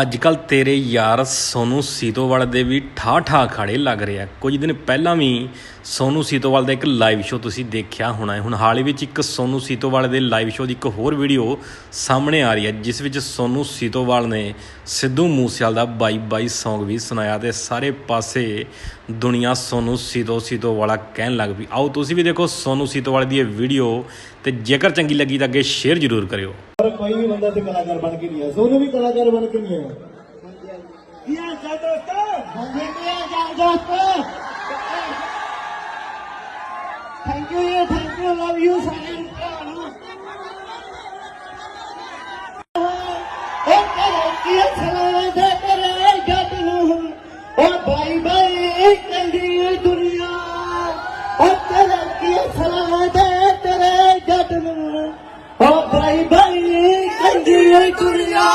ਅੱਜ ਕੱਲ ਤੇਰੇ ਯਾਰ ਸੋਨੂ ਸੀਤੋਵਾਲ ਦੇ ਵੀ ਠਾ ਠਾ ਖੜੇ ਲੱਗ ਰਿਹਾ ਕੁਝ ਦਿਨ ਪਹਿਲਾਂ ਵੀ ਸੋਨੂ ਸੀਤੋਵਾਲ ਦਾ ਇੱਕ ਲਾਈਵ ਸ਼ੋਅ ਤੁਸੀਂ ਦੇਖਿਆ ਹੋਣਾ ਹੈ। ਹੁਣ ਹਾਲ ਹੀ ਵਿੱਚ ਇੱਕ ਸੋਨੂ ਸੀਤੋਵਾਲ ਦੇ ਲਾਈਵ ਸ਼ੋਅ ਦੀ ਇੱਕ ਹੋਰ ਵੀਡੀਓ ਸਾਹਮਣੇ ਆ ਰਹੀ ਹੈ, ਜਿਸ ਵਿੱਚ ਸੋਨੂ ਸੀਤੋਵਾਲ ਨੇ ਸਿੱਧੂ ਮੂਸੇਵਾਲ ਦਾ ਬਾਈ ਬਾਈ Song ਵੀ ਸੁਣਾਇਆ ਤੇ ਸਾਰੇ ਪਾਸੇ ਦੁਨੀਆ ਸੋਨੂ ਸੀਤੋ ਸੀਤੋਵਾਲਾ ਕਹਿਣ ਲੱਗ ਪਈ। ਆਓ ਤੁਸੀਂ ਵੀ ਦੇਖੋ ਸੋਨੂ ਸੀਤੋਵਾਲ ਦੀ ਇਹ ਵੀਡੀਓ ਤੇ ਜੇਕਰ ਚੰਗੀ ਲੱਗੀ ਤਾਂ ਅੱਗੇ ਸ਼ੇਅਰ ਜ਼ਰੂਰ ਕਰਿਓ। और कोई भी बंदा तो कलाकार बन के नहीं है। सोनू भी कलाकार बन के नहीं है। थैंक यू ये थैंक यू लव यू चला भाई भाई दुनिया bhai kandiya kuriya